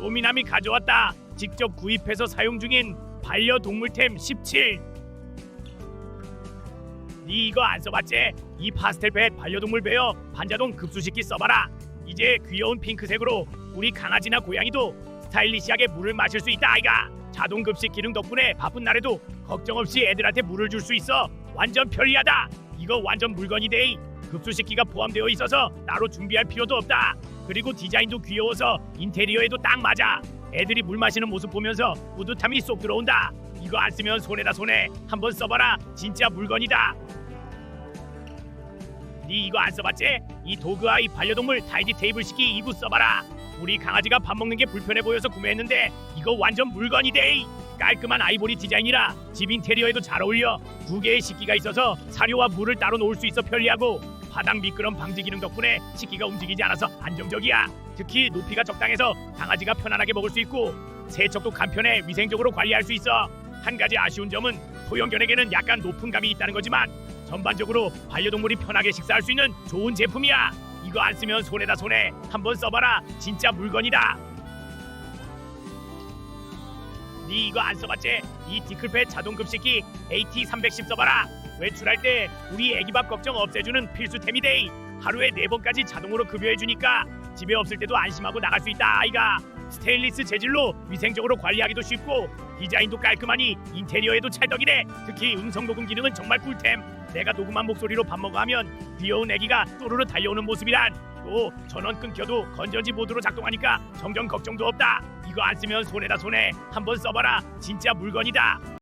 쇼미남이 가져왔다. 직접 구입해서 사용 중인 반려동물템 17. 니 이거 안 써봤지? 이 파스텔펫 반려동물 베어 반자동 급수식기 써봐라. 이제 귀여운 핑크색으로 우리 강아지나 고양이도 스타일리시하게 물을 마실 수 있다 아이가. 자동 급식 기능 덕분에 바쁜 날에도 걱정 없이 애들한테 물을 줄 수 있어. 완전 편리하다. 이거 완전 물건이 돼. 급수식기가 포함되어 있어서 따로 준비할 필요도 없다. 그리고 디자인도 귀여워서 인테리어에도 딱 맞아. 애들이 물 마시는 모습 보면서 뿌듯함이 쏙 들어온다. 이거 안 쓰면 손해다 손해. 한번 써봐라. 진짜 물건이다. 니 이거 안 써봤지? 이 도그와 이 반려동물 타이디 테이블 식기 이구 써봐라. 우리 강아지가 밥 먹는 게 불편해 보여서 구매했는데 이거 완전 물건이 돼. 깔끔한 아이보리 디자인이라 집 인테리어에도 잘 어울려. 두 개의 식기가 있어서 사료와 물을 따로 놓을 수 있어 편리하고 바닥 미끄럼 방지 기능 덕분에 식기가 움직이지 않아서 안정적이야. 특히 높이가 적당해서 강아지가 편안하게 먹을 수 있고 세척도 간편해 위생적으로 관리할 수 있어. 한 가지 아쉬운 점은 소형견에게는 약간 높은 감이 있다는 거지만 전반적으로 반려동물이 편하게 식사할 수 있는 좋은 제품이야. 이거 안 쓰면 손해다 손해. 한번 써봐라. 진짜 물건이다. 니 이거 안 써봤지? 이 디클펫 자동 급식기 AT310 써봐라. 외출할 때 우리 애기밥 걱정 없애주는 필수템이 돼. 하루에 네 번까지 자동으로 급여해주니까 집에 없을 때도 안심하고 나갈 수 있다 아이가. 스테인리스 재질로 위생적으로 관리하기도 쉽고 디자인도 깔끔하니 인테리어에도 찰떡이네. 특히 음성 녹음 기능은 정말 꿀템. 내가 녹음한 목소리로 밥 먹어 하면 귀여운 애기가 또르르 달려오는 모습이란 또 전원 끊겨도 건전지 모드로 작동하니까 정전 걱정도 없다. 이거 안 쓰면 손해다 손해. 한번 써봐라. 진짜 물건이다.